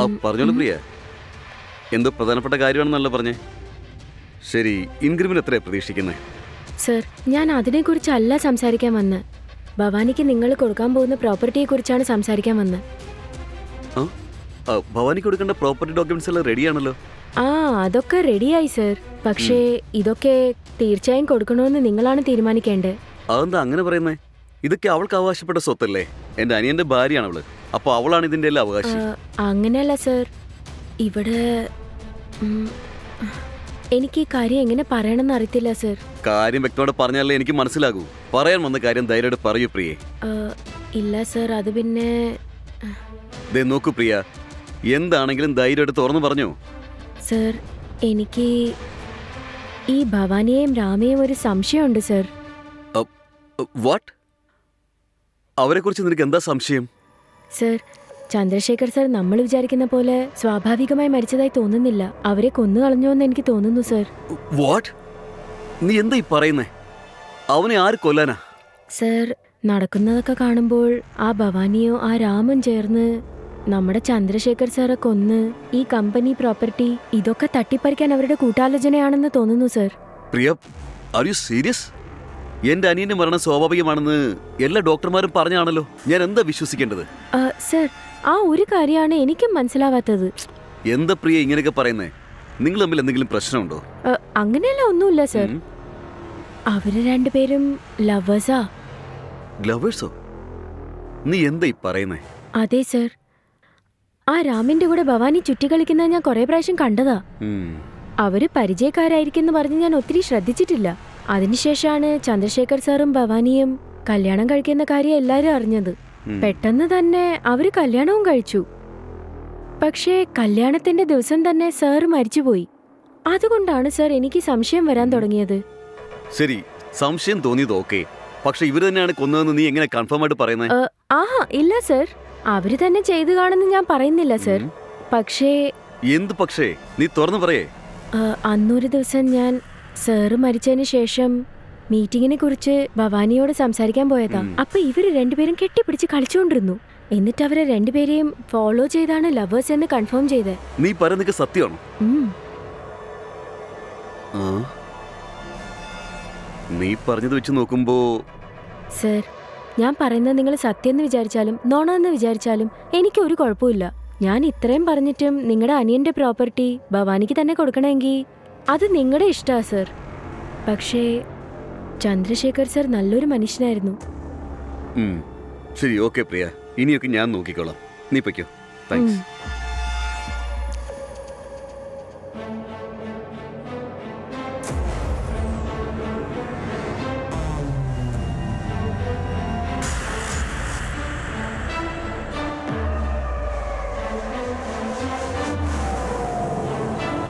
ആ പറഞ്ഞോളൂ പ്രിയ. എന്തോ പ്രധാനപ്പെട്ട കാര്യമാണെന്നല്ലോ പറഞ്ഞേ. ശരി ഇൻക്രിമെന്റ് എത്രയാ പ്രതീക്ഷിക്കുന്നത് സർ ഞാൻ അതിനെക്കുറിച്ചല്ല സംസാരിക്കാൻ വന്ന്. ഭവാനിക്ക് നിങ്ങൾ കൊടുക്കാൻ പോകുന്ന പ്രോപ്പർട്ടിയെ കുറിച്ചാണ് സംസാരിക്കാൻ വന്ന്. ഭവാനിക്ക് കൊടുക്കേണ്ട പ്രോപ്പർട്ടി ഡോക്യുമെന്റ്സ് എല്ലാം റെഡിയാണല്ലോ. ആ അതൊക്കെ റെഡിയായി സർ. പക്ഷേ ഇതൊക്കെ തീർച്ചയായും കൊടുക്കണമെന്ന് നിങ്ങളാണ് തീരുമാനിക്കേണ്ടത്. അതെന്താ അങ്ങനെ പറയുന്നേ? ഇതൊക്കെ അവൾക്ക് അവകാശപ്പെട്ട സ്വത്തല്ലേ? എന്റെ അനിയന്റെ ഭാര്യയാണ് അവൾ അപ്പൊ അവളാണ് ഇതിന്റെ എല്ലാം അവകാശി. അങ്ങനെയല്ല സർ. ഇവിടെ ഉം, എനിക്ക് ഈ കാര്യം എങ്ങനെ പറയണമെന്ന് അറിയത്തില്ല സർ. കാര്യം വ്യക്തമായിട്ട് പറഞ്ഞാലേ എനിക്ക് മനസ്സിലാകൂ. പറയാൻ വന്ന കാര്യം ധൈര്യമായിട്ട് പറയൂ പ്രിയേ. ഇല്ല സർ അത് പിന്നെ ദേ നോക്കൂ പ്രിയ. എന്താണെങ്കിലും ധൈര്യമായിട്ട് തുറന്നു പറഞ്ഞു. സർ എനിക്ക് ഈ ഭവാനിയെയും രാമയെയും ഒരു സംശയമുണ്ട് സർ. വാട്ട് അവരെക്കുറിച്ച് നിനക്ക് എന്താ സംശയം? സർ ചന്ദ്രശേഖർ സർ നമ്മൾ വിചാരിക്കുന്ന പോലെ സ്വാഭാവികമായി മരിച്ചതായി തോന്നുന്നില്ല. അവരെ കൊന്നു കളഞ്ഞോന്ന് എനിക്ക് തോന്നുന്നു സർ. വാട്ട് നീ എന്താ ഈ പറയുന്നേ? അവനെ ആര് കൊല്ലാനാ? സർ നടക്കുന്നതൊക്കെ കാണുമ്പോൾ ആ ഭവാനിയോ ആ രാമൻ ചേർന്ന് നമ്മുടെ ചന്ദ്രശേഖർ സാറെ കൊന്ന് ഈ കമ്പനി പ്രോപ്പർട്ടി ഇതൊക്കെ തട്ടിപ്പറിക്കാൻ അവരുടെ കൂട്ടാലോചനയാണെന്ന് തോന്നുന്നു sir. Priya are you serious എന്റെ അനിയന്റെ മരണം സ്വാഭാവികമാണെന്ന് എല്ലാ ഡോക്ടർമാരും പറഞ്ഞാണല്ലോ. ഞാൻ എന്താ വിശ്വസിക്കേണ്ടത്? സർ ആ ഒരു കാര്യമാണ് എനിക്കും മനസ്സിലാവാത്തത്. എന്താ പ്രിയ ഇങ്ങനെയൊക്കെ പറയുന്നേ? നിങ്ങൾ തമ്മിൽ എന്തെങ്കിലും പ്രശ്നമുണ്ടോ? അങ്ങനെയല്ല ഒന്നുമില്ല സർ. അവർ രണ്ടുപേരും ലവേഴ്സാ. ലവേഴ്സോ? നീ എന്താ ഈ പറയുന്നേ? അതെ സർ. ആ രാമിന്റെ കൂടെ ഭവാനി ചുറ്റിക്കളിക്കുന്നത് ഞാൻ കുറെ പ്രാവശ്യം കണ്ടതാ. അവർ പരിചയക്കാരായിരിക്കും എന്ന് പറഞ്ഞ് ഞാൻ ഒത്തിരി ശ്രദ്ധിച്ചിട്ടില്ല. അതിനുശേഷമാണ് ചന്ദ്രശേഖർ സാറും ഭവാനിയും കല്യാണം കഴിക്കുന്ന കാര്യം എല്ലാരും അറിഞ്ഞത്. പെട്ടെന്ന് തന്നെ അവർ കല്യാണവും കഴിച്ചു. പക്ഷേ കല്യാണത്തിന്റെ ദിവസം തന്നെ സാർ മരിച്ചുപോയി. അതുകൊണ്ടാണ് സാർ എനിക്ക് സംശയം വരാൻ തുടങ്ങിയത്. ശരി സംശയം തോന്നിയത് ഓക്കെ. പക്ഷെ ഇവർ തന്നെയാണ് കൊന്നതെന്ന് നീ എങ്ങനെ കൺഫേം ആയിട്ട് പറയുന്നത് ആ ഇല്ല സർ. അവർ തന്നെ ചെയ്തു കാണുന്ന ഞാൻ പറയുന്നില്ല സർ. പക്ഷേ എന്ത് പക്ഷേ? നീ തുറന്നു പറയേ. അന്നൊരു ദിവസം ഞാൻ സാറ് മരിച്ചതിന് ശേഷം മീറ്റിങ്ങിനെ കുറിച്ച് ഭവാനിയോട് സംസാരിക്കാൻ പോയതാ. അപ്പൊ ഇവർ രണ്ടുപേരും കെട്ടിപ്പിടിച്ച് കളിച്ചുകൊണ്ടിരുന്നു. എന്നിട്ട് അവരെ രണ്ടുപേരെയും ഫോളോ ചെയ്താണ് ലവേഴ്സ് എന്ന് കൺഫേം ചെയ്തത് നീ പറയുന്നത് സത്യമാണോ? നീ പറഞ്ഞത് വെച്ച് നോക്കുമ്പോ സർ ഞാൻ പറയുന്നത് നിങ്ങൾ സത്യം എന്ന് വിചാരിച്ചാലും നോണ എന്ന് വിചാരിച്ചാലും എനിക്ക് ഒരു കുഴപ്പമില്ല ഞാൻ ഇത്രയും പറഞ്ഞിട്ടും നിങ്ങളുടെ അനിയന്റെ പ്രോപ്പർട്ടി ഭവാനിക്ക് തന്നെ കൊടുക്കണമെങ്കിൽ അത് നിങ്ങളുടെ ഇഷ്ടാ സർ. പക്ഷേ ചന്ദ്രശേഖർ സർ നല്ലൊരു മനുഷ്യനായിരുന്നു. ശരി ഓക്കെ പ്രിയ. ഇനിയൊക്കെ ഞാൻ നോക്കിക്കോളാം. നീ പൊയ്ക്കോ. Thanks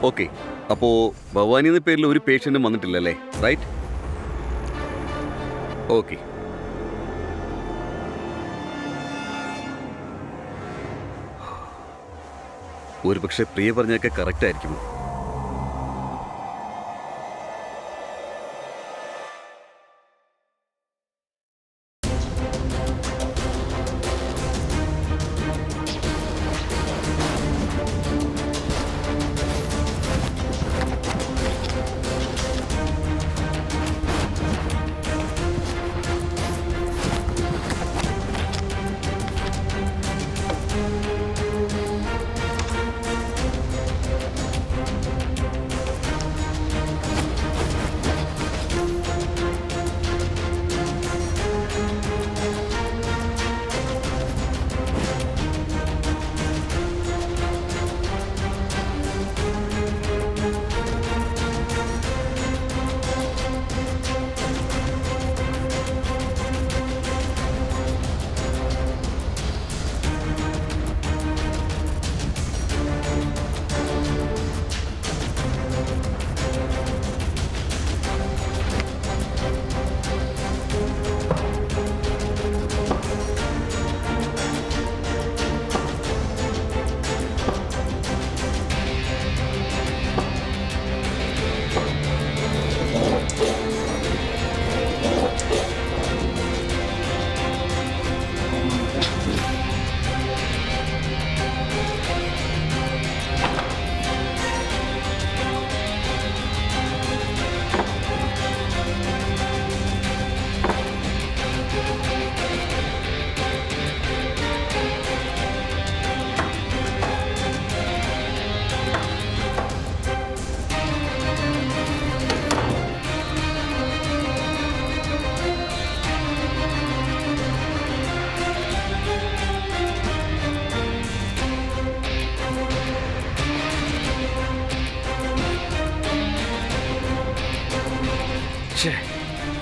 okay. അപ്പോ ഭവാനി എന്ന പേരിൽ ഒരു പേഷ്യന്റും വന്നിട്ടില്ലല്ലേ? Right okay. ഒരുപക്ഷെ പ്രിയ പറഞ്ഞൊക്കെ കറക്റ്റ് ആയിരിക്കുമോ?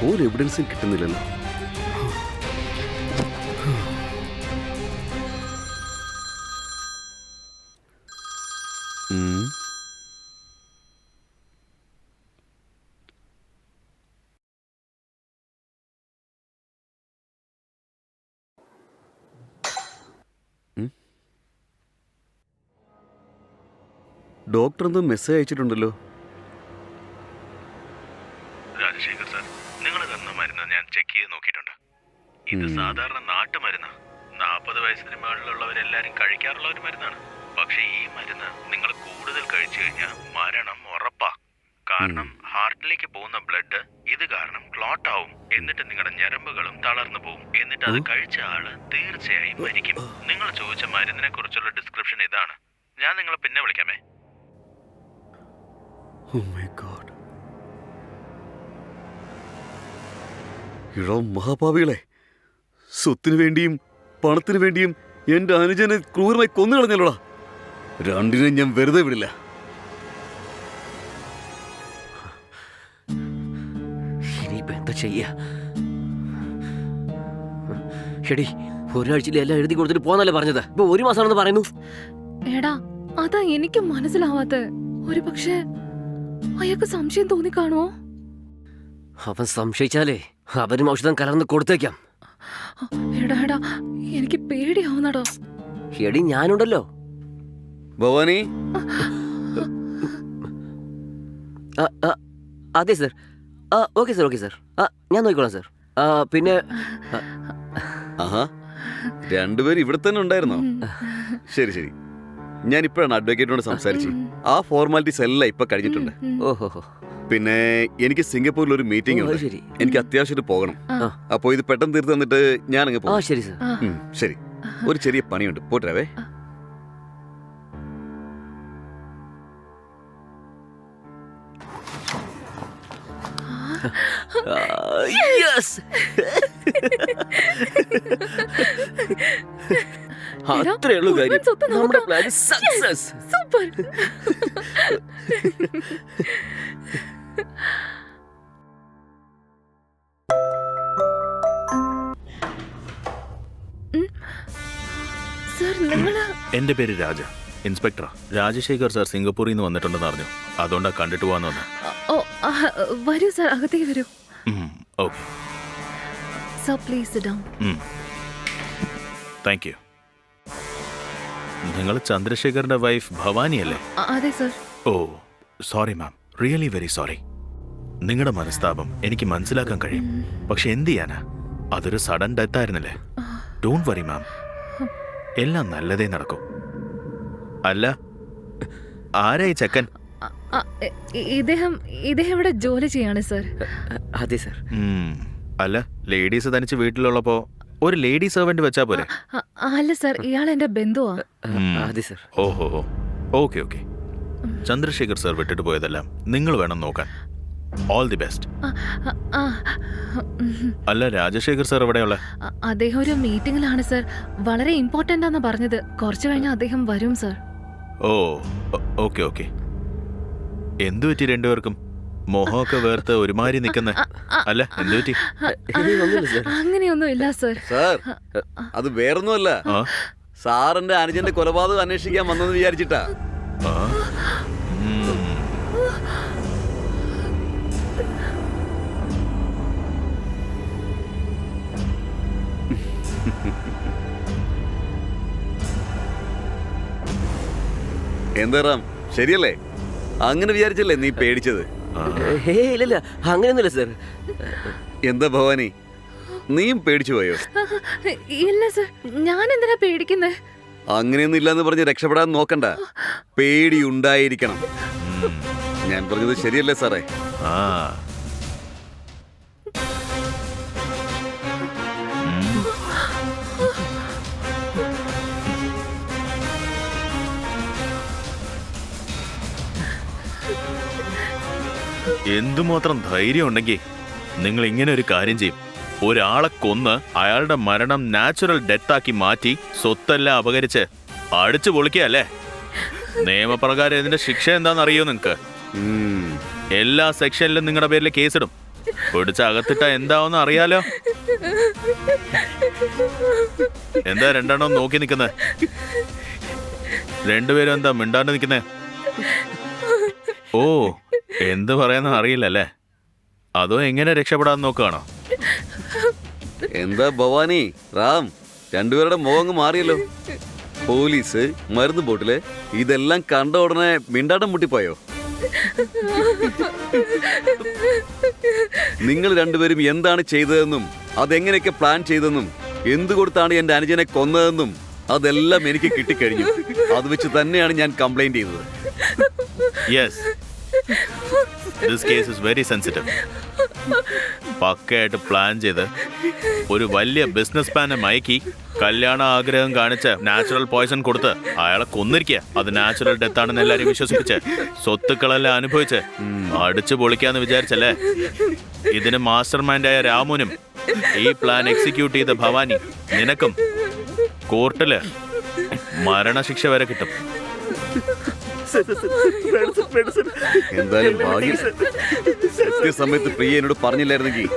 ഒരു എവിഡൻസും കിട്ടുന്നില്ലല്ലോ. ഡോക്ടർ എന്തോ മെസ്സേജ് അയച്ചിട്ടുണ്ടല്ലോ രാജശേഖർ സാർ നിങ്ങൾ തന്ന മരുന്ന് ഞാൻ ചെക്ക് ചെയ്ത് നോക്കിയിട്ടുണ്ട് ഇത്. സാധാരണ നാട്ടുമരുന്ന്. നാൽപ്പത് വയസ്സിന് മുകളിലുള്ളവരെല്ലാരും കഴിക്കാറുള്ള ഒരു മരുന്നാണ്. പക്ഷെ ഈ മരുന്ന് നിങ്ങൾ കൂടുതൽ കഴിച്ചു കഴിഞ്ഞാൽ മരണം ഉറപ്പാ. കാരണം ഹാർട്ടിലേക്ക് പോകുന്ന ബ്ലഡ് ഇത് കാരണം ക്ലോട്ട് ആവും. എന്നിട്ട് നിങ്ങളുടെ ഞരമ്പുകളും തളർന്നു പോകും എന്നിട്ട് അത്. കഴിച്ച ആൾ തീർച്ചയായും മരിക്കും. നിങ്ങൾ ചോദിച്ച മരുന്നിനെ കുറിച്ചുള്ള ഡിസ്ക്രിപ്ഷൻ ഇതാണ്. ഞാൻ നിങ്ങളെ പിന്നെ വിളിക്കാമേ. Oh മഹാഭാവികളെ സ്വത്തിനു വേണ്ടിയും പണത്തിനു വേണ്ടിയും എന്റെ അനുജനെ ക്രൂരമായി കൊന്നു കളഞ്ഞല്ലോടാ. രണ്ടിനെ ഞാൻ വെറുതെ വിടില്ല. ഇനിയിപ്പോ എന്താ ചെയ്യാ? എടി ഒരാഴ്ചയിൽ എല്ലാം എഴുതി കൊടുത്തിട്ട് പോന്നല്ലേ പറഞ്ഞത്? ഇപ്പൊ ഒരു മാസമാണെന്ന് പറയുന്നു. എടാ അതാ എനിക്ക് മനസ്സിലാവാത്ത ഒരു പക്ഷേ അയാൾക്ക് സംശയം തോന്നിക്കാണോ? അവൻ സംശയിച്ചാലേ അവനും ഔഷധം കലർന്ന് കൊടുത്തേക്കാം. എടാ എടാ എനിക്ക് പേടിയാവുന്നടോ. എടി ഞാനുണ്ടല്ലോ. ഭവാനി? ആ, ആ, അതെ സർ. ആ ഓക്കെ സർ ഓക്കെ സർ. ആ ഞാൻ നോക്കിക്കോളാം സർ. ആ പിന്നെ ആഹാ രണ്ടുപേരും ഇവിടെ തന്നെ ഉണ്ടായിരുന്നോ? ശരി ശരി. ഞാൻ ഇപ്പോഴാണ് അഡ്വക്കേറ്റിനോട് സംസാരിച്ച് ആ ഫോർമാലിറ്റീസ് എല്ലാം ഇപ്പൊ കഴിഞ്ഞിട്ടുണ്ട്. ഓഹോ ഹോ. പിന്നെ എനിക്ക് സിംഗപ്പൂരിൽ ഒരു മീറ്റിംഗ് ഉണ്ട്. ശരി. എനിക്ക് അത്യാവശ്യമായിട്ട് പോകണം. അപ്പൊ അപ്പോൾ ഇത് പെട്ടെന്ന് തീർത്ത് തന്നിട്ട് ഞാൻ അങ്ങ് പോകും ശരി സർ. ശരി. ഒരു ചെറിയ പണിയുണ്ട്. പോട്ടെ യെസ് എടാ, അത്രേ ഉള്ളൂ കാര്യം നമ്മുടെ. പ്ലാൻ സക്സസ് സൂപ്പർ നിങ്ങൾ എന്റെ പേര് രാജ. ഇൻസ്പെക്ടർ രാജശേഖർ സാർ സിംഗപ്പൂരിൽ നിന്ന് വന്നിട്ടുണ്ടെന്ന് അറിഞ്ഞു. അതുകൊണ്ടാ കണ്ടിട്ട് പോവാന്ന് വന്നെ ഓ ആ, വരൂ സർ അകത്തേക്ക് വരൂ. Okay. Sir please down thank you നിങ്ങൾ ചന്ദ്രശേഖറിന്റെ വൈഫ് ഭവാനി അല്ലേ അതെ sir oh sorry ma'am really very sorry നിങ്ങളുടെ മനസ്താപം എനിക്ക് മനസ്സിലാക്കാൻ കഴിയും. പക്ഷെ എന്ത് ചെയ്യാനാ? അതൊരു സഡൻ ഡെത്ത് ആയിരുന്നില്ലേ? ഡോണ്ട് വറി മാം എല്ലാം നല്ലതേ നടക്കൂ. അല്ല ആരാ ഈ ചെക്കൻ? അ- അ- ഇദ്ദേഹം ഇദ്ദേഹം ഇവിടെ ജോലി ചെയ്യാണ് സർ? അതെ സർ. ഉം. അല്ല ലേഡീസ് തനിച്ച് വീട്ടിലുള്ളപ്പോ ഒരു ലേഡി സെർവന്റ് വെച്ചാ പോലെ അ- അല്ല സർ ഇയാൾ എന്റെ ബന്ധുവാ. ഉം. അതെ സർ. ഓഹോ ഓക്കെ ഓക്കെ. ചന്ദ്രശേഖർ സർ വിട്ടിട്ട് പോയതെല്ലാം നിങ്ങൾ വേണം നോക്കാൻ. All the best. അല്ല രാജശേഖർ സർ എവിടെയുള്ള? അദ്ദേഹം ഒരു മീറ്റിംഗിലാണ് സർ വളരെ ഇമ്പോർട്ടന്റ് ആണെന്ന് പറഞ്ഞത്. കുറച്ചു കഴിഞ്ഞാൽ അദ്ദേഹം വരും സർ ഓ ഓക്കെ ഓക്കെ. എന്തു പറ്റി രണ്ടുപേർക്കും? മോഹമൊക്കെ വേർത്ത് ഒരുമാതിരി നിൽക്കുന്ന. അല്ല എന്തു പറ്റി? അങ്ങനെയൊന്നും ഇല്ല സർ സാർ അത് വേറൊന്നുമല്ല. സാറിന്റെ അനുജന്റെ കൊലപാതകം അന്വേഷിക്കാൻ വന്നെന്ന് വിചാരിച്ചിട്ടാ. എന്താ റാം? ശരിയല്ലേ? അങ്ങനെ വിചാരിച്ചല്ലേ നീ പേടിച്ചത്? ഇല്ലല്ല അങ്ങനെയൊന്നുമില്ല സർ. എന്താ ഭവാനി? നീയും പേടിച്ചു പോയോ? ഇല്ല സർ. ഞാൻ എന്തിനാ പേടിക്കുന്നത് അങ്ങനെയൊന്നും ഇല്ലെന്ന് പറഞ്ഞ് രക്ഷപ്പെടാൻ നോക്കണ്ട. പേടി ഉണ്ടായിരിക്കണം ഞാൻ പറഞ്ഞത് ശരിയല്ലേ സാറേ? ആ. എന്തുമാത്രം ധൈര്യം ഉണ്ടെങ്കിൽ നിങ്ങൾ ഇങ്ങനെ ഒരു കാര്യം ചെയ്യും. ഒരാളെ കൊന്ന് അയാളുടെ മരണം നാച്ചുറൽ ഡെത്താക്കി മാറ്റി സ്വത്തെല്ലാം അപകരിച്ച് അടിച്ചു പൊളിക്കല്ലേ നിയമപ്രകാരം ഇതിന്റെ ശിക്ഷ എന്താണെന്ന് അറിയോ നിങ്ങക്ക്? എല്ലാ സെക്ഷനിലും നിങ്ങളുടെ പേരിൽ കേസിടും. പിടിച്ച അകത്തിട്ട എന്താവെന്ന് അറിയാലോ? എന്താ രണ്ടെണ്ണം നോക്കി നിൽക്കുന്നത് രണ്ടുപേരും എന്താ മിണ്ടാണ്ട് നിൽക്കുന്നേ? ഓ എന്ത് പറയാന്ന് അറിയില്ലല്ലേ? അതോ എങ്ങനെ രക്ഷപ്പെടാൻ നോക്കുകയാണോ? എന്താ ഭവാനി? റാം രണ്ടുപേരുടെ മുഖം മാറിയല്ലോ. പോലീസ് മരുന്ന് ബോട്ടിൽ ഇതെല്ലാം കണ്ട ഉടനെ മിണ്ടാട്ടം മുട്ടിപ്പോയോ? നിങ്ങൾ രണ്ടുപേരും എന്താണ് ചെയ്തതെന്നും അതെങ്ങനെയൊക്കെ പ്ലാൻ ചെയ്തെന്നും എന്ത് കൊടുത്താണ് എന്റെ അനുജനെ കൊന്നതെന്നും അതെല്ലാം എനിക്ക് കിട്ടിക്കഴിഞ്ഞു. അത് വെച്ച് തന്നെയാണ് ഞാൻ കംപ്ലൈന്റ് ചെയ്തത്. Yes this case is very sensitive പക്കയായിട്ട് plan ചെയ്ത് ഒരു വലിയ ബിസിനസ് മാനെ മയക്കി കല്യാണ ആഗ്രഹം കാണിച്ച് നാച്ചുറൽ പോയ്സൺ കൊടുത്ത് അയാളെ കൊന്നിരിക്കുക. അത് നാച്ചുറൽ ഡെത്ത് ആണെന്ന് എല്ലാരും വിശ്വസിപ്പിച്ച് സ്വത്തുക്കളെല്ലാം അനുഭവിച്ച് അടിച്ചു പൊളിക്കാന്ന് വിചാരിച്ചല്ലേ? ഇതിന് മാസ്റ്റർ മൈൻഡായ രാമുനും ഈ പ്ലാൻ എക്സിക്യൂട്ട് ചെയ്ത ഭവാനി നിനക്കും കോർട്ടിൽ മരണശിക്ഷ വരെ കിട്ടും. എന്തായാലും ഭാഗ്യം കൃത്യസമയത്ത് പ്രിയ എന്നോട് പറഞ്ഞില്ലായിരുന്നെങ്കിൽ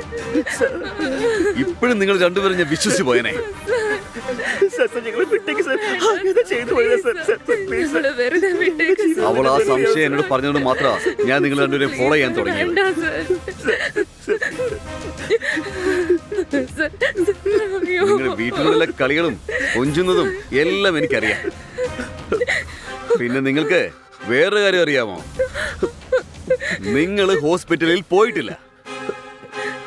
ഇപ്പോഴും നിങ്ങൾ രണ്ടുപേരും ഞാൻ വിശ്വസിച്ചു പോയനെ. അവൾ ആ സംശയം എന്നോട് പറഞ്ഞതുകൊണ്ട് മാത്ര ഞാൻ നിങ്ങൾ രണ്ടുപേരെ ഫോളോ ചെയ്യാൻ തുടങ്ങി. നിങ്ങളുടെ വീട്ടിലുള്ള കളികളും കൊഞ്ചുന്നതും എല്ലാം എനിക്കറിയാം പിന്നെ നിങ്ങൾക്ക് വേറെ കാര്യം അറിയാമോ? നിങ്ങൾ ഹോസ്പിറ്റലിൽ പോയിട്ടില്ല.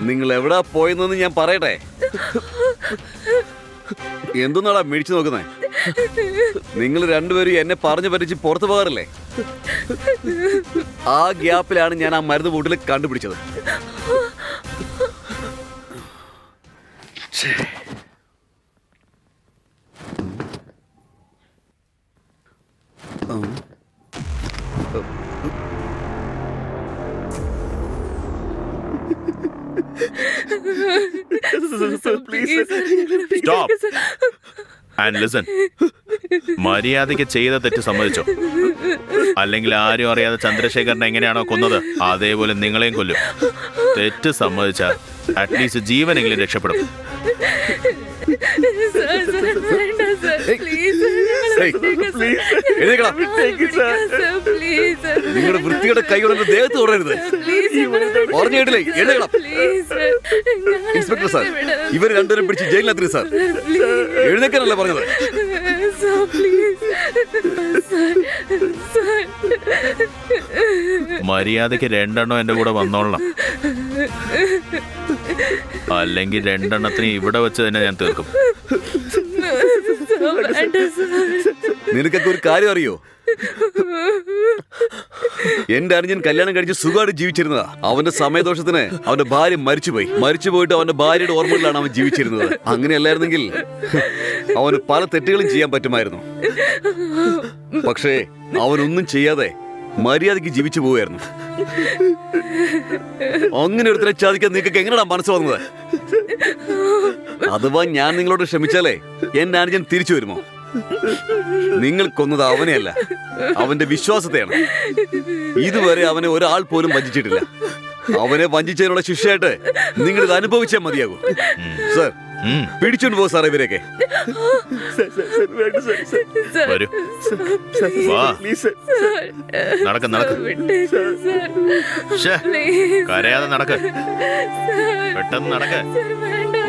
നിങ്ങൾ എവിടാ പോയെന്ന് ഞാൻ പറയട്ടെ? എന്തൊന്നാടാ മേടിച്ചു നോക്കുന്നേ? നിങ്ങൾ രണ്ടുപേരും എന്നെ പറഞ്ഞു പറ്റിച്ച് പുറത്തു പോകാറില്ലേ? ആ ഗ്യാപ്പിലാണ് ഞാൻ ആ മരുന്ന് ബോട്ടിൽ കണ്ടുപിടിച്ചത്. Stop. ആൻഡ് ലിസൺ മര്യാദയ്ക്ക് ചെയ്ത തെറ്റ് സമ്മതിച്ചോ? അല്ലെങ്കിൽ ആരും അറിയാതെ ചന്ദ്രശേഖരനെ എങ്ങനെയാണോ കൊന്നത്? അതേപോലെ നിങ്ങളെയും കൊല്ലും. തെറ്റ് സമ്മതിച്ചാൽ അറ്റ്ലീസ്റ്റ് ജീവനെങ്കിലും രക്ഷപ്പെടും സർ, സർ, വേണ്ട സർ. പ്ലീസ് സർ, ഞങ്ങളെ ഏയ്, വിട്ടേക്ക് സർ. എഴുന്നേക്കടാ. ഞങ്ങളെ വിട്ടേക്ക് സർ, പ്ലീസ് സർ. നിങ്ങളുടെ വൃത്തിയുടെ കൈ കൊണ്ട് ദേഹത്ത് തുടരരുത് കേട്ടില്ലേ സർ. ഞങ്ങളെ ഇൻസ്പെക്ടർ സാർ. ഇവർ രണ്ടുപേരും പിടിച്ച് ജയിലിലെത്തി സാർ. എഴുന്നേക്കാനല്ല പറഞ്ഞത്? മര്യാദയ്ക്ക് രണ്ടെണ്ണം എന്റെ കൂടെ വന്നോളണം. അല്ലെങ്കിൽ രണ്ടെണ്ണത്തിന് ഇവിടെ വെച്ച് തന്നെ ഞാൻ തീർക്കും. നിനക്കൊക്കെ ഒരു കാര്യം അറിയോ? എന്റെ അനുജൻ കല്യാണം കഴിച്ച് സുഖമായിട്ട് ജീവിച്ചിരുന്നതാ. അവന്റെ സമയദോഷത്തിന് അവന്റെ ഭാര്യ മരിച്ചുപോയി. മരിച്ചു പോയിട്ട് അവന്റെ ഭാര്യയുടെ ഓർമ്മകളിലാണ് അവൻ ജീവിച്ചിരുന്നത്. അങ്ങനെയല്ലായിരുന്നെങ്കിൽ അവന് പല തെറ്റുകളും ചെയ്യാൻ പറ്റുമായിരുന്നു. പക്ഷേ അവനൊന്നും ചെയ്യാതെ മര്യാദയ്ക്ക് ജീവിച്ചു പോവുമായിരുന്നു അങ്ങനെ ഒരുത്തരെ ചാദിക്കാൻ നിങ്ങൾക്ക് എങ്ങനെയാണ് മനസ്സ് വന്നത്? അഥവാ ഞാൻ നിങ്ങളോട് ക്ഷമിച്ചാലേ എന്റെ അനുജൻ തിരിച്ചു വരുമോ? നിങ്ങൾ കൊന്നത് അവനെയല്ല അവന്റെ വിശ്വാസത്തെയാണ്. ഇതുവരെ അവനെ ഒരാൾ പോലും വഞ്ചിച്ചിട്ടില്ല. അവനെ വഞ്ചിച്ചതിനുള്ള ശിക്ഷയായിട്ട് നിങ്ങൾ ഇത് അനുഭവിച്ചാൽ മതിയാകൂ സർ പിടിച്ചോണ്ട് പോകും സാറേ ഇവരെയൊക്കെ. വരൂ. വാ. നടക്ക് നടക്ക്. ശ്ശേ, കരയാതെ നടക്ക്. പെട്ടെന്ന് നടക്ക്. വേണ്ട.